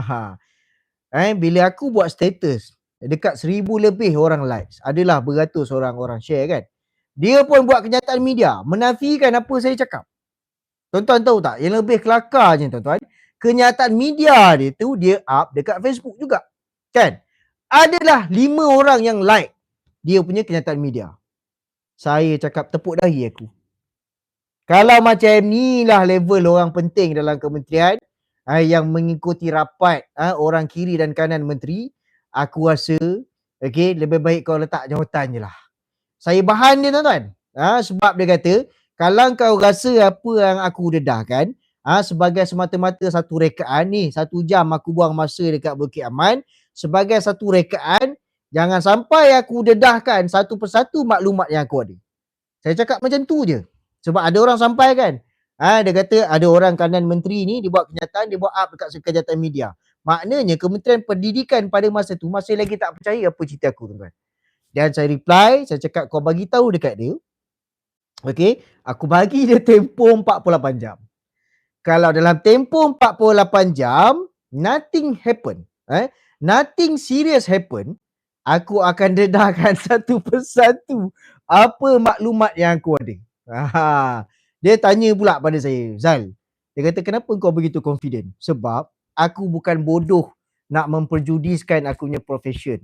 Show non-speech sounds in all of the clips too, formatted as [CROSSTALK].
Ha. Eh, bila aku buat status, dekat seribu lebih orang likes. Adalah beratus orang orang share kan. Dia pun buat kenyataan media, menafikan apa saya cakap. Tuan-tuan tahu tak, yang lebih kelakarnya tuan-tuan, kenyataan media dia tu dia up dekat Facebook juga. Kan? Adalah lima orang yang like dia punya kenyataan media. Saya cakap tepuk dahi aku. Kalau macam ni lah level orang penting dalam kementerian uh, yang mengikuti rapat uh, orang kiri dan kanan menteri, aku rasa okay, lebih baik kau letak jawatan je lah. Saya bahan dia tuan-tuan. Ha, sebab dia kata, kalau kau rasa apa yang aku dedahkan, ha, sebagai semata-mata satu rekaan ni, satu jam aku buang masa dekat Bukit Aman, sebagai satu rekaan, jangan sampai aku dedahkan satu persatu maklumat yang aku ada. Saya cakap macam tu je. Sebab ada orang sampai kan, ha, dia kata ada orang kanan menteri ni, dia buat kenyataan, dia buat up dekat sekejatan media. Maknanya Kementerian Pendidikan pada masa tu masih lagi tak percaya apa cerita aku tuan-tuan. Dan saya reply, saya cakap kau bagi tahu dekat dia. Okey, aku bagi dia tempoh 48 jam. Kalau dalam tempoh 48 jam, nothing happen. Eh? Nothing serious happen. Aku akan dedahkan [LAUGHS] satu persatu apa maklumat yang aku ada. Ha. Dia tanya pula pada saya, Zal. Dia kata, kenapa kau begitu confident? Sebab aku bukan bodoh nak memperjudiskan aku punya profession.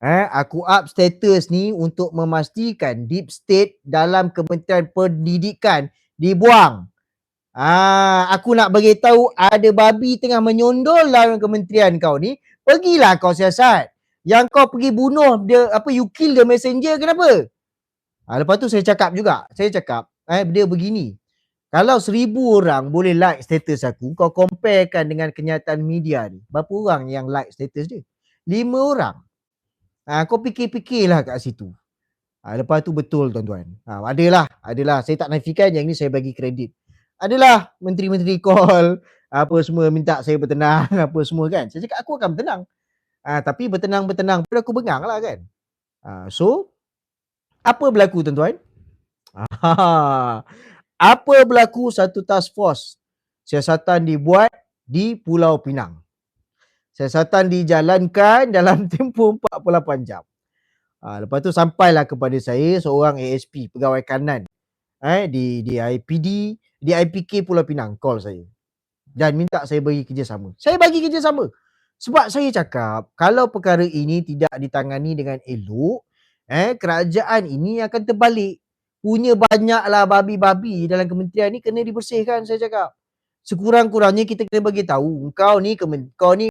Eh, aku up status ni untuk memastikan deep state dalam Kementerian Pendidikan dibuang. Ah, aku nak bagi tahu ada babi tengah menyondol dalam kementerian kau ni. Pergilah kau siasat. Yang kau pergi bunuh dia apa you kill the messenger kenapa? Ah, lepas tu saya cakap juga. Saya cakap, eh dia begini. Kalau seribu orang boleh like status aku, kau comparekan dengan kenyataan media ni. Berapa orang yang like status dia? Lima orang. Ha, kau fikir-fikirlah kat situ. Ha, lepas tu betul tuan-tuan. Ha, adalah, adalah. Saya tak nafikan yang ni saya bagi kredit. Adalah menteri-menteri call, apa semua minta saya bertenang, [LAUGHS] apa semua kan. Saya cakap aku akan bertenang. Ha, tapi bertenang-bertenang pun aku bengang lah kan. Ha, so, apa berlaku tuan-tuan? Ha, [LAUGHS] apa berlaku satu task force siasatan dibuat di Pulau Pinang siasatan dijalankan [LAUGHS] dalam tempoh 48 jam. Ha, lepas tu sampailah kepada saya seorang ASP pegawai kanan eh, di di IPD di IPK Pulau Pinang call saya dan minta saya bagi kerjasama. Saya bagi kerjasama. Sebab saya cakap kalau perkara ini tidak ditangani dengan elok, eh kerajaan ini akan terbalik. Punya banyaklah babi-babi dalam kementerian ni kena dibersihkan saya cakap. Sekurang-kurangnya kita kena bagi tahu kau ni kau ni